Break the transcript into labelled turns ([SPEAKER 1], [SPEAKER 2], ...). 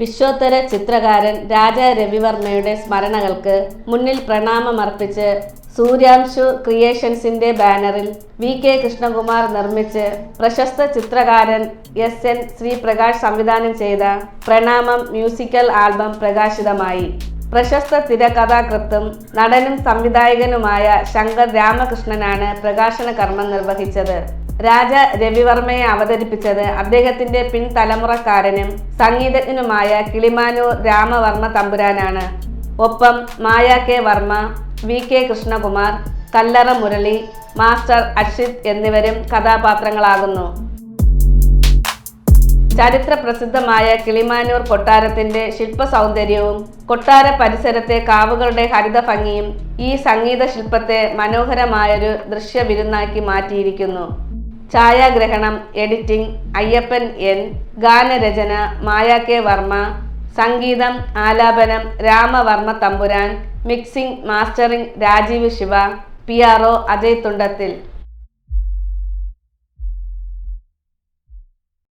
[SPEAKER 1] വിശ്വോത്തര ചിത്രകാരൻ രാജ രവിവർമ്മയുടെ സ്മരണകൾക്ക് മുന്നിൽ പ്രണാമമർപ്പിച്ച് സൂര്യാംശു ക്രിയേഷൻസിന്റെ ബാനറിൽ വി കെ കൃഷ്ണകുമാർ നിർമ്മിച്ച് പ്രശസ്ത ചിത്രകാരൻ എസ് എൻ ശ്രീപ്രകാശ് സംവിധാനം ചെയ്ത പ്രണാമം മ്യൂസിക്കൽ ആൽബം പ്രകാശിതമായി. പ്രശസ്ത തിരക്കഥാകൃത്തും നടനും സംവിധായകനുമായ ശങ്കർ രാമകൃഷ്ണനാണ് പ്രകാശന കർമ്മം നിർവഹിച്ചത്. രാജ രവിവർമ്മയെ അവതരിപ്പിച്ചത് അദ്ദേഹത്തിന്റെ പിൻതലമുറക്കാരനും സംഗീതജ്ഞനുമായ കിളിമാനൂർ രാമവർമ്മ തമ്പുരാനാണ്. ഒപ്പം Maya K Varma V K Krishnakumar Kallara Murali master Akshith എന്നിവരും കഥാപാത്രങ്ങളാകുന്നു. ചരിത്ര പ്രസിദ്ധമായ കിളിമാനൂർ കൊട്ടാരത്തിന്റെ ശില്പ സൗന്ദര്യവും കൊട്ടാര പരിസരത്തെ കാവുകളുടെ ഹരിത ഭംഗിയും ഈ സംഗീത ശില്പത്തെ മനോഹരമായൊരു ദൃശ്യ വിരുന്നാക്കി മാറ്റിയിരിക്കുന്നു. ഛായാഗ്രഹണം എഡിറ്റിംഗ് അയ്യപ്പൻ എൻ ഗാനരചന മായ കെ വർമ്മ സംഗീതം ആലാപനം Ramavarma Thampuran mixing mastering Rajeev Siva P R O Ajay Thundathil.